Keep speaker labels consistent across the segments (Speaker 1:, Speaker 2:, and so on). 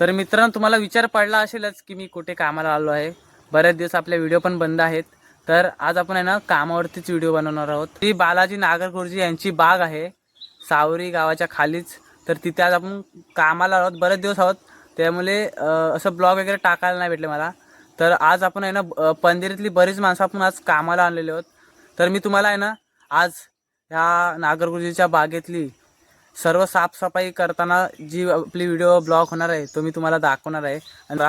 Speaker 1: तर मित्रांनो तुम्हाला विचार पडला असेलच की मी कुठे कामाला आलो आहे. बरेच दिवस आपले व्हिडिओ पण बंद आहेत. तर आज आपण आहे ना कामावरतीच व्हिडिओ बनवणार आहोत. ती बालाजी नागरगुरुजी यांची बाग आहे सावरी गावाच्या खालीच. तर तिथे आज आपण कामाला आहोत बरेच दिवस आहोत. त्यामुळे असं ब्लॉग वगैरे टाकायला नाही भेटले मला. तर आज आपण आहे ना अं, पंदिरीतली बरीच माणसं आपण आज कामाला आणलेली आहोत. तर मी तुम्हाला आहे ना आज ह्या नागरगुरुजीच्या बागेतली सर्व साफसफाई करताना जी आपली व्हिडिओ ब्लॉग होणार आहे तो मी तुम्हाला दाखवणार आहे. आणि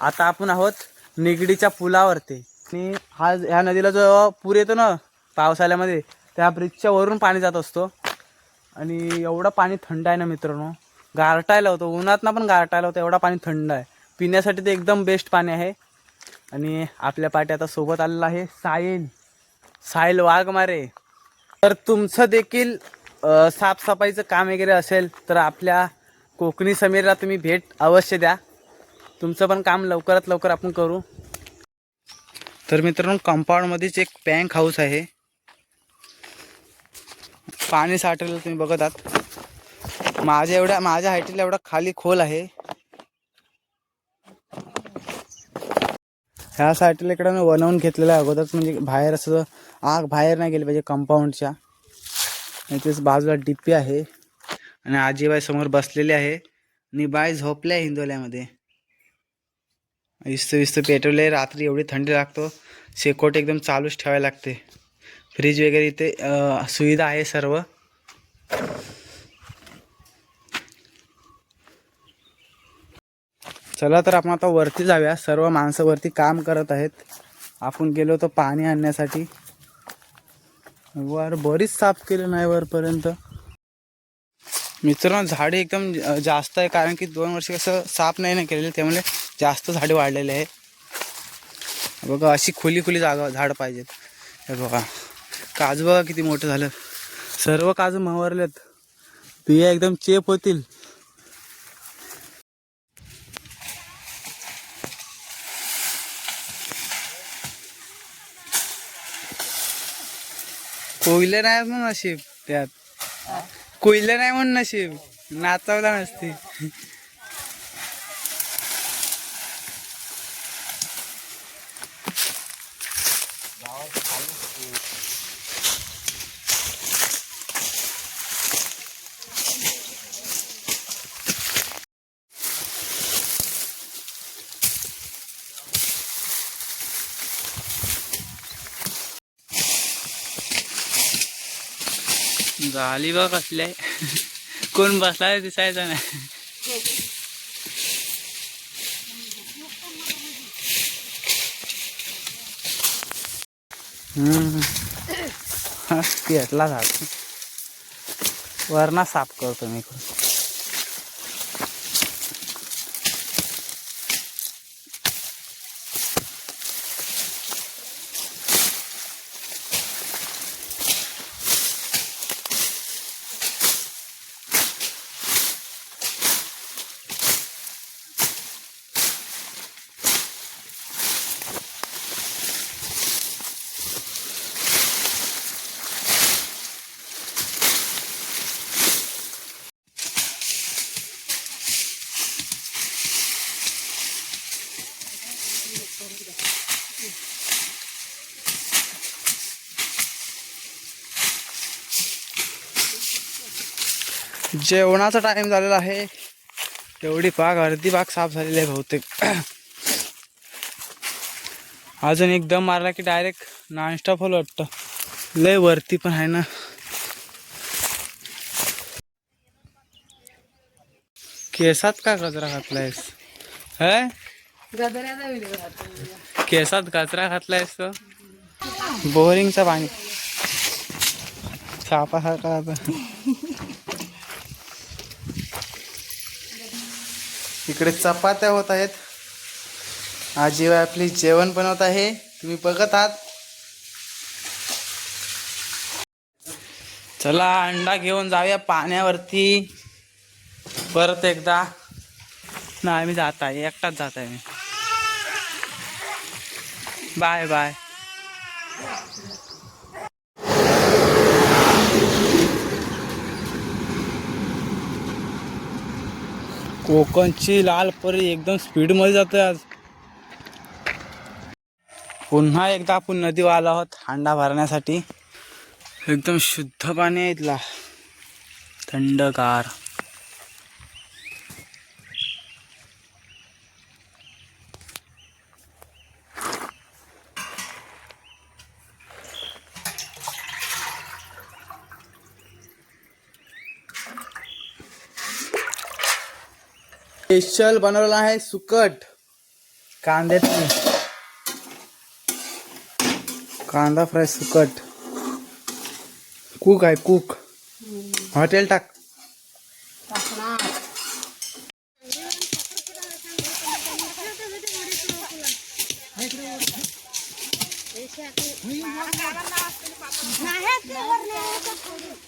Speaker 1: आता आपण आहोत निगडीच्या पुलावरती. आणि हा ह्या नदीला जो पूर येतो ना पावसाळ्यामध्ये त्या ब्रिजच्या वरून पाणी जात असतो. आणि एवढं पाणी थंड आहे ना मित्रांनो. गारटायला होतं. उन्हातनं पण गारटायला होतं. एवढा पाणी थंड आहे. पिण्यासाठी ते एकदम बेस्ट पाणी आहे. आणि आपल्या पाठी आता सोबत आलेला आहे साहिल साहिल वाघमारे. तर तुमचं देखील साफसफाईचं काम वगैरे असेल तर आपल्या कोकणी समीरला तुम्ही भेट अवश्य द्या. तुमचं पण काम लवकरात लवकर आपण करू. तर मित्रांनो कंपाऊंडमध्येच एक बँक हाऊस आहे. पाणी साठवलं तुम्ही बघत आहात. माझ्या एवढ्या माझ्या हाईटीला एवढा खाली खोल आहे. ह्या साठीला इकडं ना बनवून घेतलेलं आहे अगोदरच म्हणजे बाहेर असं आग बाहेर नाही गेली पाहिजे कंपाऊंडच्या आणि तेच बाजूला डिप्पी आहे. आणि आजीबाई समोर बसलेली आहे. आणि बाई झोपल्या हिंदोल्यामध्ये विस्त विस्त पेटवले रात्री एवढी थंडी लागतो. शेकोट एकदम चालूच ठेवायला लागते. फ्रीज वगैरे इथे सुविधा आहे सर्व. चला तर आपण आता वरती जाऊया. सर्व माणसं वरती काम करत आहेत. आपण गेलो होतो पाणी आणण्यासाठी. वर बरीच साफ केलं नाही वरपर्यंत. मित्रांनो झाडे एकदम जास्त आहे कारण की दोन वर्ष कसं साफ नाही ना केलेलं त्यामुळे जास्त झाडे वाढलेले आहे. बघा अशी खुली खुली जागा झाड पाहिजेत. हे बघा काजू बघा किती मोठं झालं. सर्व काजू मावरलेत. बिया एकदम चेप होतील. कोयले नाही म्हणून नशीब त्यात. कोयले नाही म्हणून नशीब. नाचवला नसती. झाली बा कसल्या कोण बसला दिसायचं नाही. हम्म. हा, पेटला झाड. वरणा साफ करतो मी जेवणाचा टाईम झालेला आहे. तेवढी बाग अर्धी बाग साफ झालेली आहे बहुतेक. अजून एकदम मारला की डायरेक्ट नॉनस्टॉप होल वाटतं. लय वरती पण आहे ना. केसात का कचरा घातलायस? है? केसात कचरा घातलायस तो? बोरिंगचं पाणी. सापासारखा इकडे चपात्या होत आहेत. आजी आपली जेवण बनवत आहे. तुम्ही बघत आहात. चला अंडा घेऊन जाऊया पाण्यावरती. परत एकदा. नाही मी जात आहे. एकटाच जात आहे मी. Bye bye. कोकणची लाल परी एकदम स्पीडमध्ये जाते आज. पुन्हा एकदा आपण नदीवर आलो आहोत हांडा भरण्यासाठी. एकदम शुद्ध पाणी आहे इथला. थंडगार. स्पेशल बनवलेला आहे सुकट कांद्याची. कांदा फ्राय सुकट. कुक आहे कुक. हॉटेल टाक.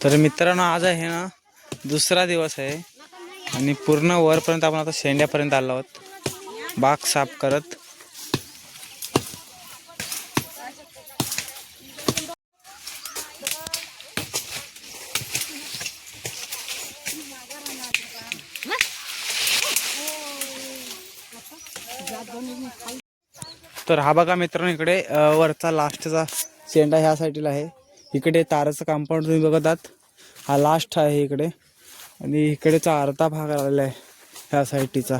Speaker 1: तर मित्रांनो आज आहे ना दुसरा दिवस आहे. आणि पूर्ण वरपर्यंत आपण आता शेंड्यापर्यंत आलो आहोत. बाग साफ करत. तर हा बघा मित्रांनो इकडे वरचा लास्टचा शेंडा ह्या साईडला आहे. इकडे ताराचं कंपाऊंड तुम्ही बघत आहात. हा लास्ट आहे इकडे. आणि इकडेचा अर्धा भाग आलेला आहे ह्या साईटीचा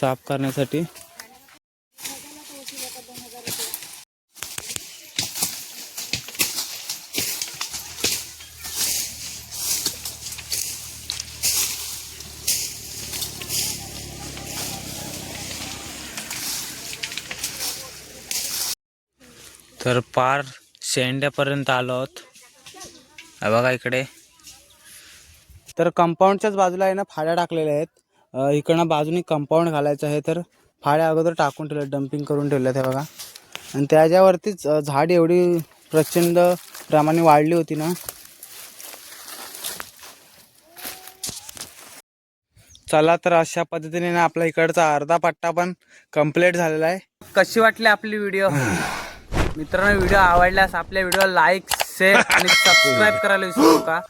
Speaker 1: साफ करण्यासाठी. तर पार शेंड्यापर्यंत आलो आहोत. बघा इकडे. तर कंपाऊंडच्याच बाजूला आहे ना फाड्या टाकलेल्या आहेत. इकडनं बाजूने कंपाऊंड घालायचं आहे तर फाड्या अगोदर टाकून ठेवल्या डम्पिंग करून ठेवल्यात हे बघा. आणि त्याच्यावरतीच झाड एवढी प्रचंड प्रमाणे वाढली होती ना. चला तर अशा पद्धतीने ना आपला इकडचा अर्धा पट्टा पण कंप्लीट झालेला आहे. कशी वाटली आपली व्हिडिओ मित्रांनो व्हिडिओ आवडल्यास आपल्या व्हिडिओ लाईक शेअर आणि सबस्क्राईब करायला विसरू नका.